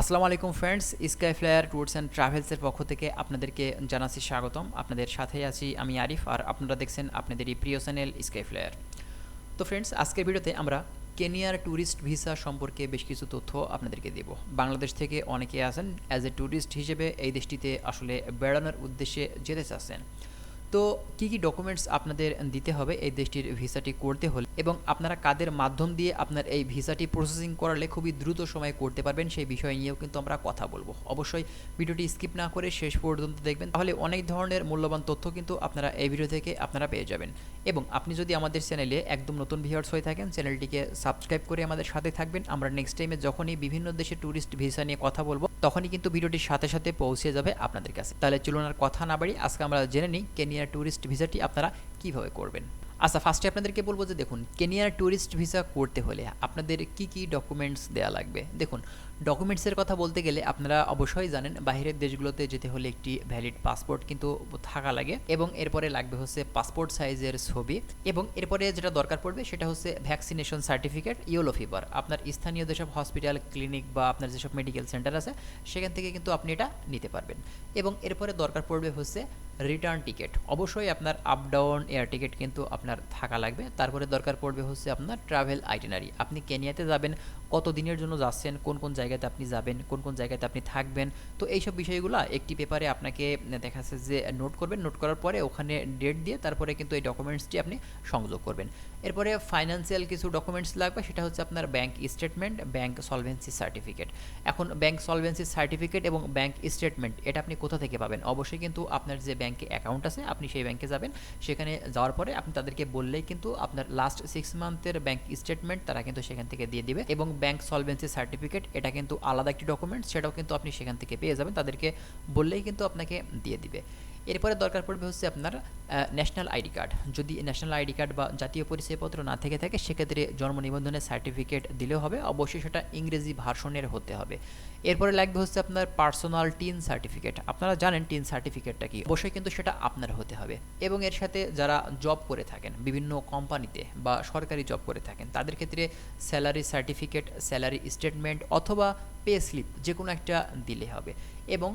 আসসালামু আলাইকুম friends, Sky Flyer Tours and ট্রাভেলসের পক্ষ থেকে আপনাদেরকে জানাচ্ছি স্বাগতম। আপনাদের সাথে আছি আমি আরিফ আর আপনারা দেখছেন আপনাদেরই প্রিয় চ্যানেল স্কাই ফ্লায়ার। তো ফ্রেন্ডস, আজকের ভিডিওতে আমরা কেনিয়ার ট্যুরিস্ট ভিসা সম্পর্কে বেশ কিছু তথ্য আপনাদেরকে দেব। বাংলাদেশ থেকে অনেকে আছেন অ্যাজ এ ট্যুরিস্ট হিসেবে এই দেশটিতে আসলে বেড়ানোর উদ্দেশ্যে যেতে চাচ্ছেন। তো কি কি ডকুমেন্টস আপনাদের দিতে হবে এই দেশটির ভিসাটি করতে হলে এবং আপনারা কাদের মাধ্যম দিয়ে আপনার এই ভিসাটি প্রসেসিং করালে খুবই দ্রুত সময়ে করতে পারবেন সেই বিষয় নিয়েও কিন্তু আমরা কথা বলব। অবশ্যই ভিডিওটি স্কিপ না করে শেষ পর্যন্ত দেখবেন, তাহলে অনেক ধরনের মূল্যবান তথ্য কিন্তু আপনারা এই ভিডিও থেকে আপনারা পেয়ে যাবেন। এবং আপনি যদি আমাদের চ্যানেলে একদম নতুন ভিউয়ার্স হয়ে থাকেন চ্যানেলটিকে সাবস্ক্রাইব করে আমাদের সাথে থাকবেন। আমরা নেক্সট টাইমে যখনই বিভিন্ন দেশে ট্যুরিস্ট ভিসা নিয়ে কথা বলব তখনই কিন্তু ভিডিওটির সাথে সাথে পৌঁছে যাবে আপনাদের কাছে। তাহলে চলুন আর কথা না বাড়ি আজকে আমরা জেনে নিই কেনিয়ার ট্যুরিস্ট ভিসাটি আপনারা কীভাবে করবেন। আচ্ছা ফার্স্টে আপনাদেরকে বলব যে দেখুন কেনিয়ার ট্যুরিস্ট ভিসা করতে হলে আপনাদের কি কি ডকুমেন্টস দেওয়া লাগবে? দেখুন ডকুমেন্টসের কথা বলতে গেলে আপনারা অবশ্যই জানেন বাইরের দেশগুলোতে যেতে হলে একটি ভ্যালিড পাসপোর্ট কিন্তু থাকা লাগে এবং এরপরে লাগবে হচ্ছে পাসপোর্ট সাইজের ছবি এবং এরপরে যেটা দরকার পড়বে সেটা হচ্ছে ভ্যাকসিনেশন সার্টিফিকেট ইয়েলো ফিভার আপনার স্থানীয় যেসব হসপিটাল ক্লিনিক বা আপনার যেসব মেডিকেল সেন্টার আছে, সেখান থেকে কিন্তু আপনি এটা নিতে পারবেন। এবং এরপরে দরকার পড়বে হচ্ছে রিটার্ন টিকিট অবশ্যই আপনার আপ ডাউন এয়ার টিকিট কিন্তু আপনার থাকা লাগবে। তারপরে দরকার পড়বে হচ্ছে আপনার ট্রাভেল আইটেনারি আপনি কেনিয়াতে যাবেন কত দিনের জন্য যাচ্ছেন, কোন কোন জায়গাতে আপনি যাবেন, কোন কোন জায়গাতে আপনি থাকবেন? তো এইসব বিষয়গুলো একটি পেপারে আপনাকে দেখা যাচ্ছে যে নোট করবেন, নোট করার পরে ওখানে ডেট দিয়ে তারপরে কিন্তু এই ডকুমেন্টসটি আপনি সংযোগ করবেন। এরপরে ফাইন্যান্সিয়াল কিছু ডকুমেন্টস লাগবে, সেটা হচ্ছে আপনার bank statement bank solvency certificate এখন ব্যাংক সলভেন্সি সার্টিফিকেট এবং ব্যাংক স্টেটমেন্ট এটা আপনি কোথা থেকে পাবেন? অবশ্যই কিন্তু আপনার যে ব্যাংকে অ্যাকাউন্ট আছে, আপনি সেই ব্যাংকে যাবেন। সেখানে যাওয়ার পরে আপনি তাদেরকে বললেই কিন্তু আপনার লাস্ট সিক্স মান্থের ব্যাংক স্টেটমেন্ট তারা কিন্তু সেখান থেকে দিয়ে দিবে এবং ব্যাংক সলভেন্সি সার্টিফিকেট এটা কিন্তু আলাদা একটি ডকুমেন্ট সেটাও কিন্তু আপনি সেখান থেকে পেয়ে যাবেন। তাদেরকে বললেই কিন্তু আপনাকে দিয়ে দিবে। এরপরে দরকার পড়বে হচ্ছে আপনার ন্যাশনাল আইডি কার্ড যদি ন্যাশনাল আইডি কার্ড বা জাতীয় পরিচয়পত্র না থেকে থাকে, সেক্ষেত্রে জন্ম নিবন্ধনের সার্টিফিকেট দিলেও হবে। অবশ্যই সেটা ইংরেজি ভার্সনের হতে হবে। এরপরে লাগবে হচ্ছে আপনার পার্সোনাল টিন সার্টিফিকেট আপনারা জানেন টিন সার্টিফিকেটটা কি? অবশ্যই কিন্তু সেটা আপনার হতে হবে। এবং এর সাথে যারা জব করে থাকেন, বিভিন্ন কোম্পানিতে বা সরকারি জব করে থাকেন, তাদের ক্ষেত্রে স্যালারি সার্টিফিকেট স্যালারি স্টেটমেন্ট অথবা পে স্লিপ যে কোনো একটা দিলে হবে। এবং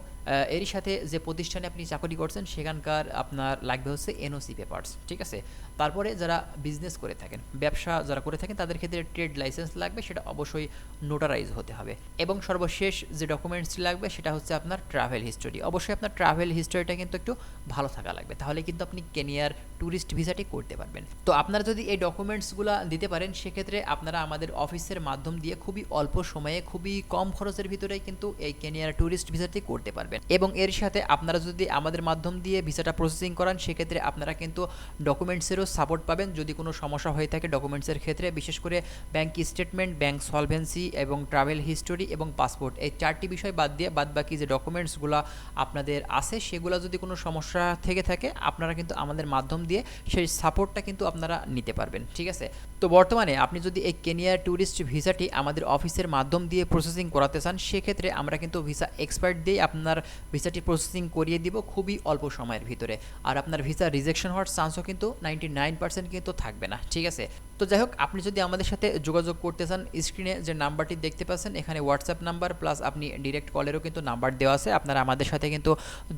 এরই সাথে যে প্রতিষ্ঠানে আপনি চাকরি করছেন, সেখানকার আপনার লাগবে হচ্ছে এনওসি পেপার্স ঠিক আছে? তারপরে যারা বিজনেস করে থাকেন, ব্যবসা যারা করে থাকেন, তাদের ক্ষেত্রে ট্রেড লাইসেন্স লাগবে, সেটা অবশ্যই নোটারাইজ হতে হবে। এবং সর্বশেষ যে ডকুমেন্টসটি লাগবে, সেটা হচ্ছে আপনার ট্রাভেল হিস্টোরি অবশ্যই আপনার ট্রাভেল হিস্টোরিটা কিন্তু একটু ভালো থাকা লাগবে। তাহলে কিন্তু আপনি কেনিয়ার ট্যুরিস্ট ভিসাটি করতে পারবেন। তো আপনারা যদি এই ডকুমেন্টসগুলো দিতে পারেন, সেক্ষেত্রে আপনারা আমাদের অফিসের মাধ্যম দিয়ে খুবই অল্প সময়ে, খুবই কম খরচের ভিতরে কিন্তু এই কেনিয়ার ট্যুরিস্ট ভিসাটি করতে পারবেন। এবং এর সাথে আপনারা যদি আমাদের মাধ্যম দিয়ে ভিসাটা প্রসেসিং করান, সেক্ষেত্রে আপনারা কিন্তু ডকুমেন্টসেরও সাপোর্ট পাবেন। যদি কোনো সমস্যা হয়ে থাকে ডকুমেন্টসের ক্ষেত্রে, বিশেষ করে ব্যাংক স্টেটমেন্ট ব্যাংক সলভেন্সি এবং ট্রাভেল হিস্টোরি এবং পাসপোর্ট এই চারটি বিষয় বাদ দিয়ে বাদ বাকি যে ডকুমেন্টসগুলো আপনাদের আছে, সেগুলো যদি কোনো সমস্যা থেকে থাকে, আপনারা কিন্তু আমাদের মাধ্যম দিয়ে সেই সাপোর্টটা কিন্তু আপনারা নিতে পারবেন। ঠিক আছে? তো বর্তমানে আপনি যদি এই কেনিয়ার ট্যুরিস্ট ভিসাটি আমাদের অফিসের মাধ্যম দিয়ে প্রসেসিং করাতে চান, সেক্ষেত্রে আমরা কিন্তু ভিসা এক্সপার্ট দিয়ে আপনার ভিসাটি প্রসেসিং করিয়ে দিব খুবই অল্প সময়ের ভিতরে। আর আপনার ভিসা রিজেকশন হওয়ার চান্সও কিন্তু নাইনটি নাইন পার্সেন্ট কিন্তু থাকবে না, ঠিক আছে? তো যাই হোক, আপনি যদি আমাদের সাথে যোগাযোগ করতে চান স্ক্রিনে যে নাম্বারটি দেখতে পাচ্ছেন, এখানে হোয়াটসঅ্যাপ নাম্বার প্লাস আপনি ডিরেক্ট কলেরও কিন্তু নাম্বার দেওয়া আছে, আপনারা আমাদের সাথে কিন্তু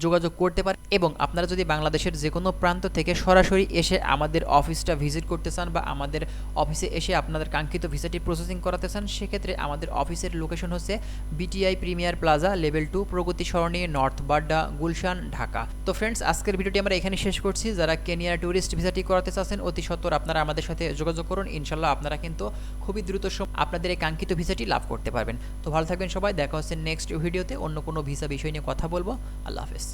যোগাযোগ করতে পারেন। এবং আপনারা যদি বাংলাদেশের যে কোনো প্রান্ত থেকে সরাসরি এসে আমাদের অফিসটা ভিজিট করতে চান বা আমাদের অফিসে এসে আপনাদের কাঙ্ক্ষিত ভিসাটি প্রসেসিং করাতে চান, সেক্ষেত্রে আমাদের অফিসের লোকেশন হচ্ছে BTI premier plaza level two Progoti Sarani, north Badda, Gulshan, Dhaka. তো ফ্রেন্ডস আজকের ভিডিওটি আমরা এখানে শেষ করছি। যারা কেনিয়ার ট্যুরিস্ট ভিসাটি করাতে চাচ্ছেন, অতি সত্বর আপনারা আমাদের সাথে যোগাযোগ করুন। ইনশাল্লাহ আপনারা কিন্তু খুবই দ্রুত আপনাদের এই কাঙ্ক্ষিত ভিসাটি লাভ করতে পারবেন। তো ভালো থাকবেন সবাই। দেখা হচ্ছে নেক্সট ভিডিওতে অন্য কোনো ভিসা বিষয় নিয়ে কথা বলব। আল্লাহ হাফেজ।